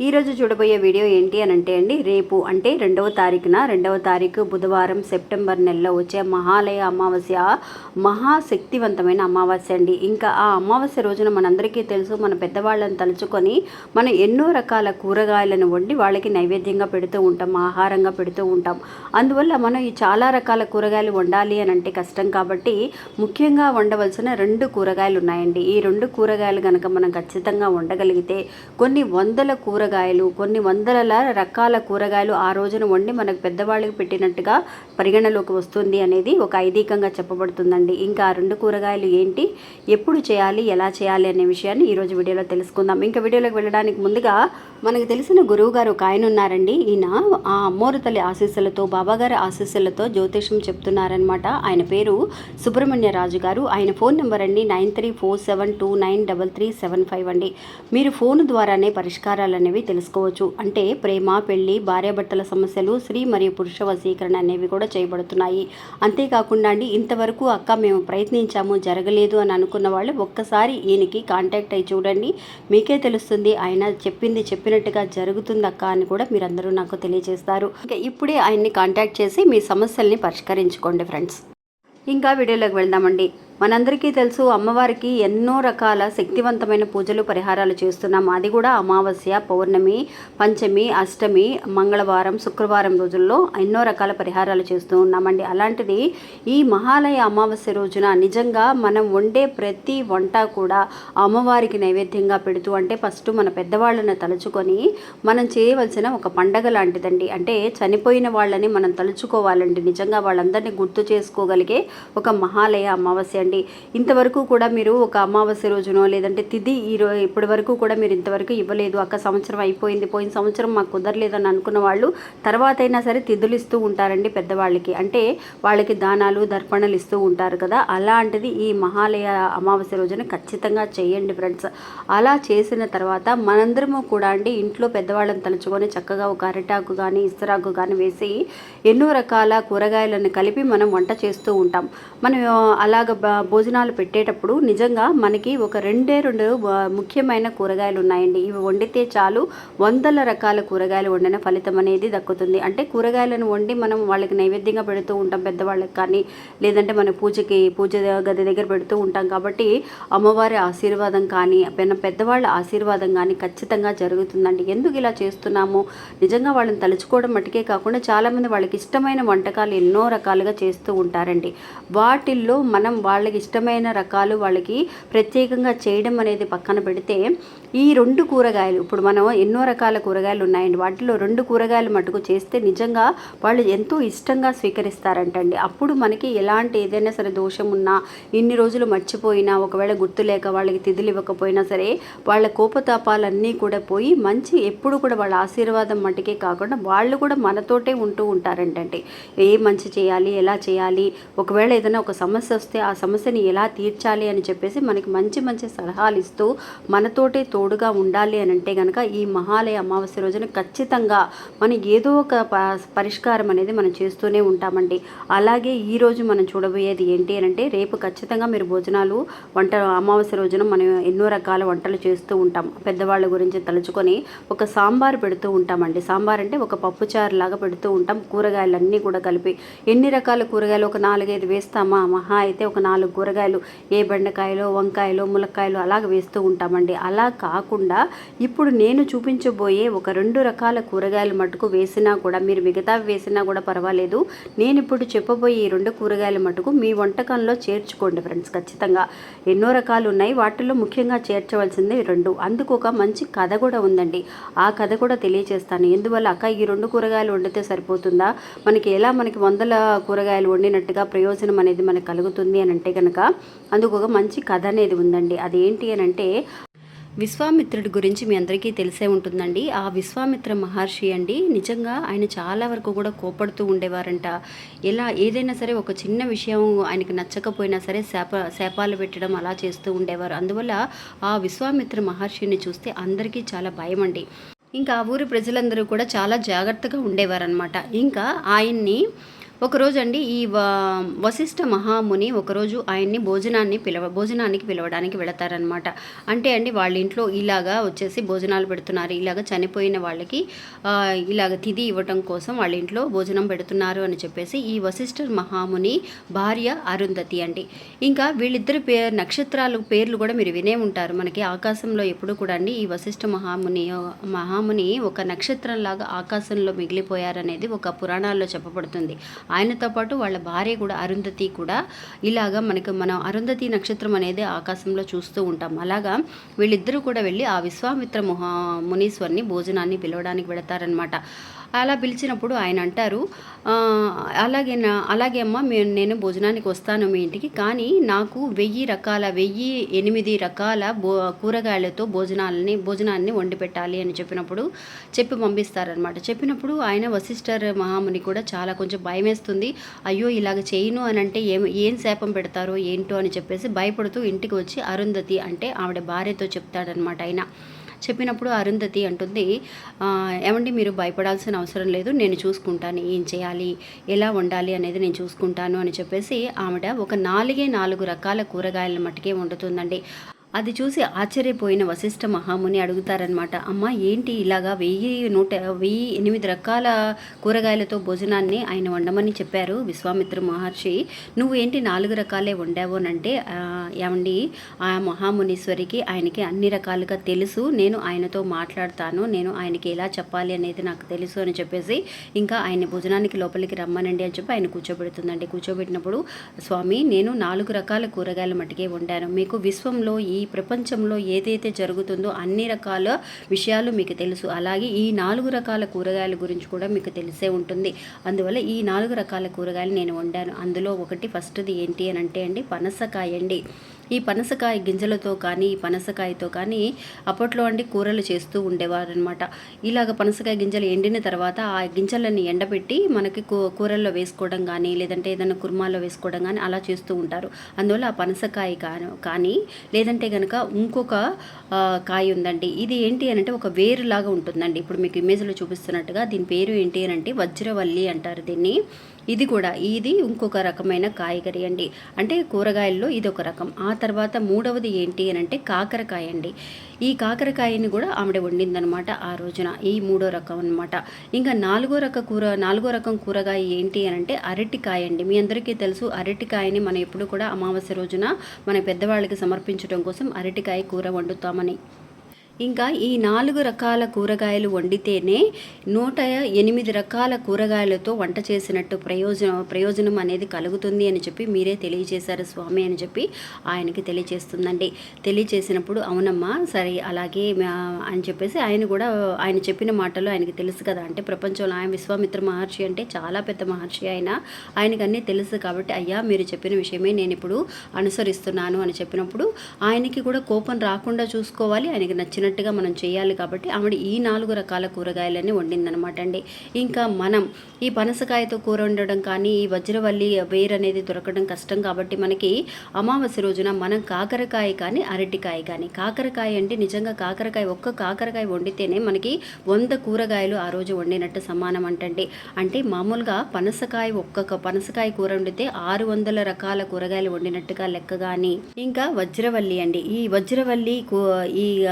ఈ రోజు చూడబోయే వీడియో ఏంటి అని అంటే అండి రేపు అంటే రెండవ తారీఖున రెండవ తారీఖు బుధవారం సెప్టెంబర్ నెలలో వచ్చే మహాలయ అమావాస్య మహాశక్తివంతమైన అమావాస్య అండి. ఇంకా ఆ అమావాస్య రోజున మనందరికీ తెలుసు మన పెద్దవాళ్ళని తలుచుకొని మనం ఎన్నో రకాల కూరగాయలను వండి వాళ్ళకి నైవేద్యంగా పెడుతూ ఉంటాం ఆహారంగా పెడుతూ ఉంటాం. అందువల్ల మనం ఈ చాలా రకాల కూరగాయలు వండాలి అని అంటే కష్టం కాబట్టి ముఖ్యంగా వండవలసిన రెండు కూరగాయలు ఉన్నాయండి. ఈ రెండు కూరగాయలు కనుక మనం ఖచ్చితంగా వండగలిగితే కొన్ని వందల కూర కూరగాయలు కొన్ని వందల రకాల కూరగాయలు ఆ రోజున వండి మనకు పెద్దవాళ్ళకి పెట్టినట్టుగా పరిగణలోకి వస్తుంది అనేది ఒక ఐదీకంగా చెప్పబడుతుందండి. ఇంకా ఆ రెండు కూరగాయలు ఏంటి ఎప్పుడు చేయాలి ఎలా చేయాలి అనే విషయాన్ని ఈరోజు వీడియోలో తెలుసుకుందాం. ఇంకా వీడియోలోకి వెళ్ళడానికి ముందుగా మనకు తెలిసిన గురువు గారు ఒక ఆయన ఉన్నారండి. ఈయన ఆ అమ్మోరు తల్లి ఆశీస్సులతో బాబాగారి ఆశీస్సులతో జ్యోతిషం చెప్తున్నారనమాట ఆయన పేరు సుబ్రహ్మణ్య రాజు గారు. ఆయన ఫోన్ నెంబర్ అండి nine three four seven two nine double three seven five అండి. మీరు ఫోన్ ద్వారానే పరిష్కారాలు అనేవి తెలుసుకోవచ్చు. అంటే ప్రేమ పెళ్ళి భార్యాభర్తల సమస్యలు స్త్రీ మరియు పురుష వశీకరణ అనేవి కూడా చేయబడుతున్నాయి. అంతేకాకుండా అండి ఇంతవరకు అక్క మేము ప్రయత్నించాము జరగలేదు అని అనుకున్న వాళ్ళు ఒక్కసారి ఈయనకి కాంటాక్ట్ అయ్యి చూడండి. మీకే తెలుస్తుంది ఆయన చెప్పింది చెప్పినట్టుగా జరుగుతుంది అక్క అని కూడా మీరందరూ నాకు తెలియజేస్తారు. ఇంకా ఇప్పుడే ఆయన్ని కాంటాక్ట్ చేసి మీ సమస్యల్ని పరిష్కరించుకోండి ఫ్రెండ్స్. ఇంకా వీడియోలోకి వెళ్దామండి. మనందరికీ తెలుసు అమ్మవారికి ఎన్నో రకాల శక్తివంతమైన పూజలు పరిహారాలు చేస్తున్నాం. అది కూడా అమావాస్య పౌర్ణమి పంచమి అష్టమి మంగళవారం శుక్రవారం రోజుల్లో ఎన్నో రకాల పరిహారాలు చేస్తూ ఉన్నామండి. అలాంటిది ఈ మహాలయ అమావాస్య రోజున నిజంగా మనం వండే ప్రతి వంట కూడా అమ్మవారికి నైవేద్యంగా పెడుతూ అంటే ఫస్ట్ మన పెద్దవాళ్ళని తలుచుకొని మనం చేయవలసిన ఒక పండగ లాంటిదండి. అంటే చనిపోయిన వాళ్ళని మనం తలుచుకోవాలండి. నిజంగా వాళ్ళందరినీ గుర్తు చేసుకోగలిగే ఒక మహాలయ అమావాస్య అండి. ఇంతవరకు కూడా మీరు ఒక అమావాస్య రోజునో లేదంటే తిథి ఈ రో ఇప్పటి వరకు కూడా మీరు ఇంతవరకు ఇవ్వలేదు. అక్క సంవత్సరం అయిపోయింది. పోయిన సంవత్సరం మాకు కుదరలేదని అనుకున్న వాళ్ళు తర్వాత అయినా సరే తిథులు ఇస్తూ ఉంటారండి పెద్దవాళ్ళకి. అంటే వాళ్ళకి దానాలు దర్పణలు ఇస్తూ ఉంటారు కదా. అలాంటిది ఈ మహాలయ అమావాస్య రోజున ఖచ్చితంగా చేయండి ఫ్రెండ్స్. అలా చేసిన తర్వాత మనందరము కూడా అండి ఇంట్లో పెద్దవాళ్ళని తలుచుకొని చక్కగా ఒక అరిటాకు కానీ ఇస్తరాకు కానీ వేసి ఎన్నో రకాల కూరగాయలను కలిపి మనం వంట చేస్తూ ఉంటాం. మనం అలాగ భోజనాలు పెట్టేటప్పుడు నిజంగా మనకి ఒక రెండే రెండు ముఖ్యమైన కూరగాయలు ఉన్నాయండి. ఇవి వండితే చాలు వందల రకాల కూరగాయలు వండిన ఫలితం అనేది దక్కుతుంది. అంటే కూరగాయలను వండి మనం వాళ్ళకి నైవేద్యంగా పెడుతూ ఉంటాం పెద్దవాళ్ళకి కానీ లేదంటే మన పూజకి పూజ గది దగ్గర పెడుతూ ఉంటాం. కాబట్టి అమ్మవారి ఆశీర్వాదం కానీ పెద్దవాళ్ళ ఆశీర్వాదం కానీ ఖచ్చితంగా జరుగుతుందండి. ఎందుకు ఇలా చేస్తున్నాము? నిజంగా వాళ్ళని తలుచుకోవడం మటుకే కాకుండా చాలామంది వాళ్ళకి ఇష్టమైన వంటకాలు ఎన్నో రకాలుగా చేస్తూ ఉంటారండి. వాటిల్లో మనం వాళ్ళ వాళ్ళకి ఇష్టమైన రకాలు వాళ్ళకి ప్రత్యేకంగా చేయడం అనేది పక్కన పెడితే ఈ రెండు కూరగాయలు ఇప్పుడు మనం ఎన్నో రకాల కూరగాయలు ఉన్నాయండి. వాటిలో రెండు కూరగాయలు మటుకు చేస్తే నిజంగా వాళ్ళు ఎంతో ఇష్టంగా స్వీకరిస్తారంటండి. అప్పుడు మనకి ఎలాంటి ఏదైనా సరే దోషం ఉన్నా ఇన్ని రోజులు మర్చిపోయినా ఒకవేళ గుర్తు లేక వాళ్ళకి తిథులు ఇవ్వకపోయినా సరే వాళ్ళ కోపతాపాలన్నీ కూడా పోయి మంచి ఎప్పుడు కూడా వాళ్ళ ఆశీర్వాదం మటుకే కాకుండా వాళ్ళు కూడా మనతోటే ఉంటూ ఉంటారంటండి. ఏ మంచి చేయాలి ఎలా చేయాలి ఒకవేళ ఏదైనా ఒక సమస్య వస్తే ఆ సమస్య సమస్యని ఎలా తీర్చాలి అని చెప్పేసి మనకి మంచి మంచి సలహాలు ఇస్తూ మనతోటే తోడుగా ఉండాలి అని అంటే కనుక ఈ మహాలయ అమావాస్య రోజున ఖచ్చితంగా మనం ఏదో ఒక ప- పరిష్కారం అనేది మనం చేస్తూనే ఉంటామండి. అలాగే ఈ రోజు మనం చూడబోయేది ఏంటి అని అంటే రేపు ఖచ్చితంగా మీరు భోజనాలు వంట అమావాస్య రోజున మనం ఎన్నో రకాల వంటలు చేస్తూ ఉంటాం. పెద్దవాళ్ళ గురించి తలుచుకొని ఒక సాంబార్ పెడుతూ ఉంటామండి. సాంబార్ అంటే ఒక పప్పుచారు లాగా పెడుతూ ఉంటాం. కూరగాయలన్నీ కూడా కలిపి ఎన్ని రకాల కూరగాయలు? ఒక నాలుగైదు వేస్తామా? మహా అయితే ఒక నాలుగు కూరగాయలు ఏ బెండకాయలు వంకాయలు ములక్కాయలు అలాగ వేస్తూ ఉంటామండి. అలా కాకుండా ఇప్పుడు నేను చూపించబోయే ఒక రెండు రకాల కూరగాయలు మటుకు వేసినా కూడా మీరు మిగతా వేసినా కూడా పర్వాలేదు. నేను ఇప్పుడు చెప్పబోయే ఈ రెండు కూరగాయల మటుకు మీ వంటకంలో చేర్చుకోండి ఫ్రెండ్స్ ఖచ్చితంగా. ఎన్నో రకాలు ఉన్నాయి. వాటిలో ముఖ్యంగా చేర్చవలసింది రెండు. అందుకు ఒక మంచి కథ కూడా ఉందండి. ఆ కథ కూడా తెలియజేస్తాను ఎందువల్ల అక్క ఈ రెండు కూరగాయలు వండితే సరిపోతుందా? మనకి ఎలా మనకి వందల కూరగాయలు వండినట్టుగా ప్రయోజనం అనేది మనకు కలుగుతుంది అని అంటే కనుక అందుకు ఒక మంచి కథ అనేది ఉందండి. అదేంటి అని అంటే విశ్వామిత్రుడి గురించి మీ అందరికీ తెలిసే ఉంటుందండి. ఆ విశ్వామిత్ర మహర్షి అండి నిజంగా ఆయన చాలా వరకు కూడా కోపడుతూ ఉండేవారంట. ఎలా ఏదైనా సరే ఒక చిన్న విషయం ఆయనకి నచ్చకపోయినా సరే శాప శాపాలు పెట్టడం అలా చేస్తూ ఉండేవారు. అందువల్ల ఆ విశ్వామిత్ర మహర్షిని చూస్తే అందరికీ చాలా భయం అండి. ఇంకా ఆ ఊరి ప్రజలందరూ కూడా చాలా జాగ్రత్తగా ఉండేవారనమాట ఇంకా ఆయన్ని ఒకరోజు అండి ఈ వ- వశిష్ఠ మహాముని ఒకరోజు ఆయన్ని భోజనాన్ని పిలవ భోజనానికి పిలవడానికి వెళతారనమాట అంటే అండి వాళ్ళ ఇంట్లో ఇలాగా వచ్చేసి భోజనాలు పెడుతున్నారు. ఇలాగ చనిపోయిన వాళ్ళకి ఇలాగ తిది ఇవ్వటం కోసం వాళ్ళ ఇంట్లో భోజనం పెడుతున్నారు అని చెప్పేసి ఈ వశిష్ఠ మహాముని భార్య అరుంధతి అండి. ఇంకా వీళ్ళిద్దరి పేరు నక్షత్రాలు పేర్లు కూడా మీరు వినే ఉంటారు. మనకి ఆకాశంలో ఎప్పుడు కూడా అండి ఈ వశిష్ఠ మహాముని మహాముని ఒక నక్షత్రంలాగా ఆకాశంలో మిగిలిపోయారనేది ఒక పురాణాల్లో చెప్పబడుతుంది. ఆయనతో పాటు వాళ్ళ భార్య కూడా అరుంధతి కూడా ఇలాగా మనకు మనం అరుంధతి నక్షత్రం అనేది ఆకాశంలో చూస్తూ ఉంటాం. అలాగా వీళ్ళిద్దరూ కూడా వెళ్ళి ఆ విశ్వామిత్ర ముహా మునీశ్వర్ని భోజనాన్ని పిలవడానికి వెళతారనమాట అలా పిలిచినప్పుడు ఆయన అంటారు అలాగే నా అలాగే అమ్మ నేను భోజనానికి వస్తాను మీ ఇంటికి కానీ నాకు వెయ్యి రకాల వెయ్యి ఎనిమిది రకాల భో కూరగాయలతో భోజనాలని భోజనాన్ని వండి పెట్టాలి అని చెప్పినప్పుడు చెప్పి పంపిస్తారనమాట చెప్పినప్పుడు ఆయన వశిష్ఠర్ మహాముని కూడా చాలా కొంచెం భయం వేస్తుంది అయ్యో ఇలాగ చేయను అని అంటే ఏం ఏం శాపం పెడతారో ఏంటో అని చెప్పేసి భయపడుతూ ఇంటికి వచ్చి అరుంధతి అంటే ఆవిడ భార్యతో చెప్తాడనమాట ఆయన. చెప్పినప్పుడు అరుంధతి అంటుంది ఏమండి మీరు భయపడాల్సిన అవసరం లేదు నేను చూసుకుంటాను ఏం చేయాలి ఎలా వండాలి అనేది నేను చూసుకుంటాను అని చెప్పేసి ఆవిడ ఒక నాలుగే నాలుగు రకాల కూరగాయల మట్టుకే వండుతుందండి. అది చూసి ఆశ్చర్యపోయిన వశిష్ఠ మహాముని అడుగుతారనమాట అమ్మ ఏంటి ఇలాగా వెయ్యి నూట వెయ్యి ఎనిమిది రకాల కూరగాయలతో భోజనాన్ని ఆయన వండమని చెప్పారు విశ్వామిత్ర మహర్షి. నువ్వు ఏంటి నాలుగు రకాలే వండావు అని అంటే "ఆ, ఏమండి ఆ మహామునీశ్వరికి ఆయనకి అన్ని రకాలుగా తెలుసు నేను ఆయనతో మాట్లాడతాను నేను ఆయనకి ఎలా చెప్పాలి అనేది నాకు తెలుసు అని చెప్పేసి ఇంకా ఆయన భోజనానికి లోపలికి రమ్మనండి అని చెప్పి ఆయన కూర్చోబెడుతుందండి. కూర్చోబెట్టినప్పుడు స్వామి నేను నాలుగు రకాల కూరగాయల మటుకే వండాను. మీకు విశ్వంలో ఈ ఈ ప్రపంచంలో ఏదైతే జరుగుతుందో అన్ని రకాల విషయాలు మీకు తెలుసు. అలాగే ఈ నాలుగు రకాల కూరగాయల గురించి కూడా మీకు తెలిసే ఉంటుంది. అందువల్ల ఈ నాలుగు రకాల కూరగాయలు నేను వండాను. అందులో ఒకటి ఫస్ట్ది ఏంటి అని అంటే అండి పనసకాయ అండి. ఈ పనసకాయ గింజలతో కానీ ఈ పనసకాయతో కానీ అప్పట్లో అండి కూరలు చేస్తూ ఉండేవారనమాట ఇలాగ పనసకాయ గింజలు ఎండిన తర్వాత ఆ గింజలని ఎండబెట్టి మనకి కూ కూరల్లో వేసుకోవడం కానీ లేదంటే ఏదైనా కుర్మాల్లో వేసుకోవడం కానీ అలా చేస్తూ ఉంటారు. అందువల్ల ఆ పనసకాయ కానీ లేదంటే కనుక ఇంకొక కాయ ఉందండి. ఇది ఏంటి అని అంటే ఒక వేరులాగా ఉంటుందండి. ఇప్పుడు మీకు ఇమేజ్లో చూపిస్తున్నట్టుగా దీని పేరు ఏంటి అని అంటే వజ్రవల్లి అంటారు దీన్ని. ఇది కూడా ఇది ఇంకొక రకమైన కాయగరి అండి. అంటే కూరగాయల్లో ఇది ఒక రకం. ఆ తర్వాత మూడవది ఏంటి అని అంటే కాకరకాయ అండి. ఈ కాకరకాయని కూడా ఆవిడ వండిందనమాట ఆ రోజున. ఈ మూడో రకం అనమాట ఇంకా నాలుగో రక కూర నాలుగో రకం కూరగాయ ఏంటి అని అంటే అరటికాయ అండి. మీ అందరికీ తెలుసు అరటికాయని మనం ఎప్పుడు కూడా అమావాస్య రోజున మన పెద్దవాళ్ళకి సమర్పించడం కోసం అరటికాయ కూర వండుతామని. ఇంకా ఈ నాలుగు రకాల కూరగాయలు వండితేనే నూట ఎనిమిది రకాల కూరగాయలతో వంట చేసినట్టు ప్రయోజనం ప్రయోజనం అనేది కలుగుతుంది అని చెప్పి మీరే తెలియజేశారు స్వామి అని చెప్పి ఆయనకి తెలియజేస్తుందండి. తెలియజేసినప్పుడు అవునమ్మా సరే అలాగే అని చెప్పేసి ఆయన కూడా ఆయన చెప్పిన మాటలు ఆయనకి తెలుసు కదా. అంటే ప్రపంచంలో ఆయన విశ్వామిత్ర మహర్షి అంటే చాలా పెద్ద మహర్షి ఆయన ఆయనకి అన్నీ తెలుసు కాబట్టి అయ్యా మీరు చెప్పిన విషయమే నేను ఇప్పుడు అనుసరిస్తున్నాను అని చెప్పినప్పుడు ఆయనకి కూడా కోపం రాకుండా చూసుకోవాలి ఆయనకి నచ్చినట్టుగా మనం చేయాలి కాబట్టి ఆవిడ ఈ నాలుగు రకాల కూరగాయలన్నీ వండిందనమాట అండి. ఇంకా మనం ఈ పనసకాయతో కూర వండడం కానీ ఈ వజ్రవల్లి వేరు అనేది దొరకడం కష్టం కాబట్టి మనకి అమావాస్య రోజున మనం కాకరకాయ కానీ అరటికాయ కానీ. కాకరకాయ అంటే నిజంగా కాకరకాయ ఒక్క కాకరకాయ వండితేనే మనకి వంద కూరగాయలు ఆ రోజు వండినట్టు సమానం అంటండి. అంటే మామూలుగా పనసకాయ ఒక్క పనసకాయ కూర వండితే ఆరు వందల రకాల కూరగాయలు వండినట్టుగా లెక్క కానీ ఇంకా వజ్రవల్లి అండి. ఈ వజ్రవల్లి కూ- ఈ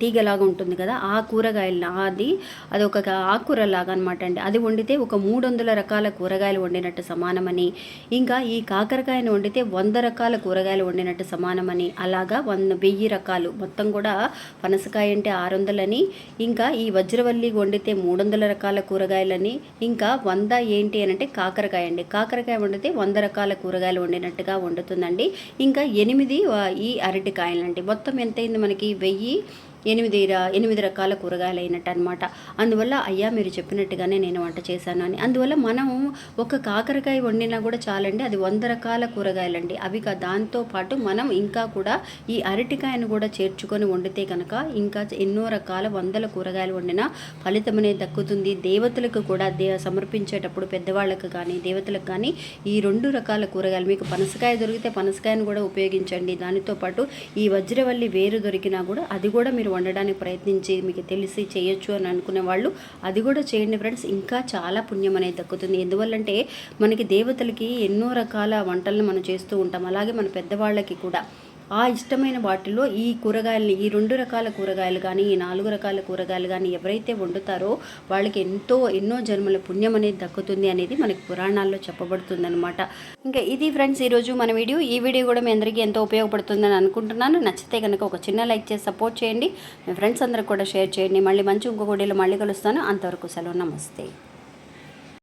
తీగలాగా ఉంటుంది కదా ఆ కూరగాయలు అది అది ఒక ఆకుకూర లాగా అనమాట అండి. అది వండితే ఒక మూడు వందల రకాల కూరగాయలు వండినట్టు సమానమని ఇంకా ఈ కాకరకాయను వండితే వంద రకాల కూరగాయలు వండినట్టు సమానమని అలాగా వంద వెయ్యి రకాలు. మొత్తం కూడా పనసకాయ అంటే ఆరు వందలని ఇంకా ఈ వజ్రవల్లి వండితే మూడు వందల రకాల కూరగాయలని ఇంకా వంద ఏంటి అని అంటే కాకరకాయ అండి. కాకరకాయ వండితే వంద రకాల కూరగాయలు వండినట్టుగా వండుతుందండి. ఇంకా ఎనిమిది ఈ ఈ అరటికాయలండి. మొత్తం ఎంతైంది మనకి? వెయ్యి ఎనిమిది ఎనిమిది రకాల కూరగాయలు అయినట్టు అనమాట అందువల్ల అయ్యా మీరు చెప్పినట్టుగానే నేను వంట చేశాను అని. అందువల్ల మనం ఒక కాకరకాయ వండినా కూడా చాలండి అది వంద రకాల కూరగాయలండి. అవి దాంతో పాటు మనం ఇంకా కూడా ఈ అరటికాయను కూడా చేర్చుకొని వండితే కనుక ఇంకా ఎన్నో రకాల వందల కూరగాయలు వండిన ఫలితం అనేది దక్కుతుంది. దేవతలకు కూడా దే సమర్పించేటప్పుడు పెద్దవాళ్ళకు కానీ దేవతలకు కానీ ఈ రెండు రకాల కూరగాయలు మీకు పనసకాయ దొరికితే పనసకాయను కూడా ఉపయోగించండి. దానితో పాటు ఈ వజ్రవల్లి వేరు దొరికినా కూడా అది కూడా మీరు వండడానికి ప్రయత్నించి మీకు తెలిసి చేయొచ్చు అని అనుకునే వాళ్ళు అది కూడా చేయండి ఫ్రెండ్స్. ఇంకా చాలా పుణ్యం అనేది దక్కుతుంది. ఎందువల్లంటే మనకి దేవతలకి ఎన్నో రకాల వంటలను మనం చేస్తూ ఉంటాం. అలాగే మన పెద్దవాళ్ళకి కూడా. ఆ ఇష్టమైన వాటిలో ఈ కూరగాయలని ఈ రెండు రకాల కూరగాయలు కానీ ఈ నాలుగు రకాల కూరగాయలు కానీ ఎవరైతే వండుతారో వాళ్ళకి ఎంతో ఎన్నో జన్మల పుణ్యం అనేది దక్కుతుంది అనేది మనకి పురాణాల్లో చెప్పబడుతుంది అనమాట ఇంకా ఇది ఫ్రెండ్స్ ఈరోజు మన వీడియో. ఈ వీడియో కూడా మీ అందరికీ ఎంతో ఉపయోగపడుతుందని అనుకుంటున్నాను. నచ్చితే కనుక ఒక చిన్న లైక్ చేసి సపోర్ట్ చేయండి. మీ ఫ్రెండ్స్ అందరికి కూడా షేర్ చేయండి. మళ్ళీ మంచి ఇంకొక వీడియోలో మళ్ళీ కలుస్తాను. అంతవరకు సెలవు. నమస్తే.